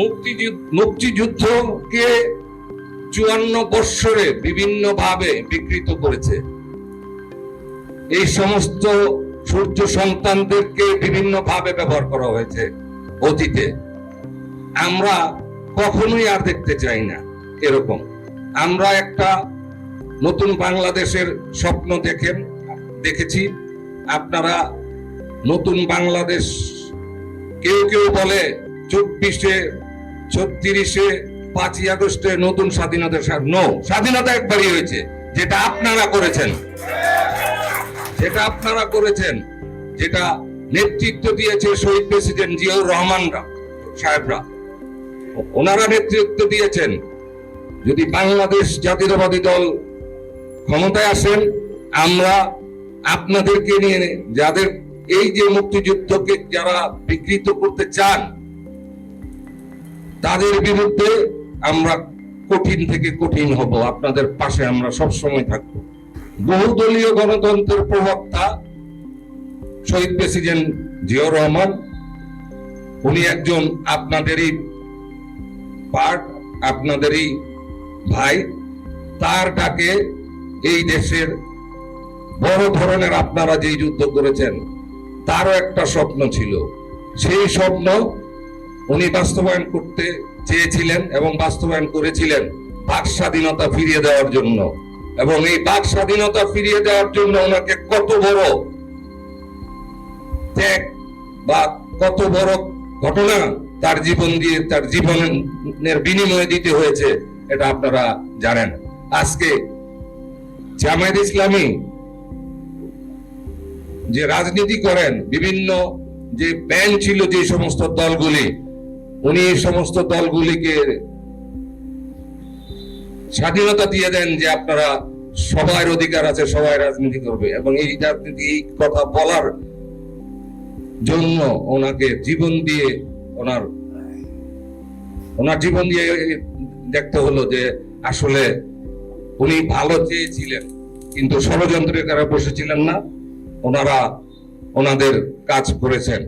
মুক্তিযুদ্ধ মুক্তিযুদ্ধকে চুয়ান্ন বৎসরে বিভিন্ন ভাবে বিকৃত করেছে। এই সমস্ত সূর্য সন্তানদেরকে বিভিন্ন ভাবে ব্যবহার করা হয়েছে অতীতে। আমরা কখনোই আর দেখতে চাই না এরকম। আমরা একটা নতুন বাংলাদেশের স্বপ্ন দেখেন, দেখেছি। আপনারা নতুন বাংলাদেশ কেউ কেউ বলে চব্বিশে ছত্রিশে পাঁচই আগস্টে নতুন স্বাধীনতা নো স্বাধীনতা একবারই হয়েছে। যেটা আপনারা করেছেন। যেটা আপনারা করেছেন, যেটা নেতৃত্ব দিয়েছে শহীদ প্রেসিডেন্ট জিয়াউর রহমানরা, সাহেবরা। ওনারা নেতৃত্ব দিয়েছেন। যদি বাংলাদেশ জাতীয়তাবাদী দল ক্ষমতায় আসেন, আমরা আপনাদেরকে নিয়ে যাদের এই যে মুক্তিযুদ্ধকে যারা বিকৃত করতে চান তাদের বিরুদ্ধে আমরা কঠিন থেকে কঠিন হব। আপনাদের পাশে আমরা সব সময় থাকব। বহুদলীয় গণতন্ত্রের প্রবক্তা শহীদ প্রেসিডেন্ট জিয়াউর রহমান, উনি একজন আপনাদেরই পার্ট আপনাদেরই ভাই। তার ডাকে এই দেশের বড় ধরনের আপনারা যে যুদ্ধ করেছেন, তারও একটা স্বপ্ন ছিল। সেই স্বপ্ন উনি বাস্তবায়ন করতে চেয়েছিলেন এবং বাস্তবায়ন করেছিলেন বাক স্বাধীনতা ফিরিয়ে দেওয়ার জন্য। এবং এই বাক স্বাধীনতা ফিরিয়ে দেওয়ার জন্য ওনাকে কত বড় ত্যাগ বা কত বড় ঘটনা তার জীবন দিয়ে, তার জীবনের বিনিময়ে দিতে হয়েছে, এটা আপনারা জানেন। আজকে জামায়াত ইসলামী যে রাজনীতি করেন, বিভিন্ন যে ব্যান ছিল যে সমস্ত দলগুলি উনি এই সমস্ত দলগুলিকে স্বাধীনতা দিয়ে দেন যে আপনারা সবার অধিকার আছে, সবাই রাজনীতি করবে। এবং এই রাজনীতি, এই কথা বলার জন্য ওনাকে জীবন দিয়ে ওনার ওনার জীবন দিয়ে দেখতে হলো যে আসলে উনি ভালো চেয়েছিলেন, কিন্তু ষড়যন্ত্রের কারা বসেছিলেন না। ওনারা ওনাদের কাজ করেছেন।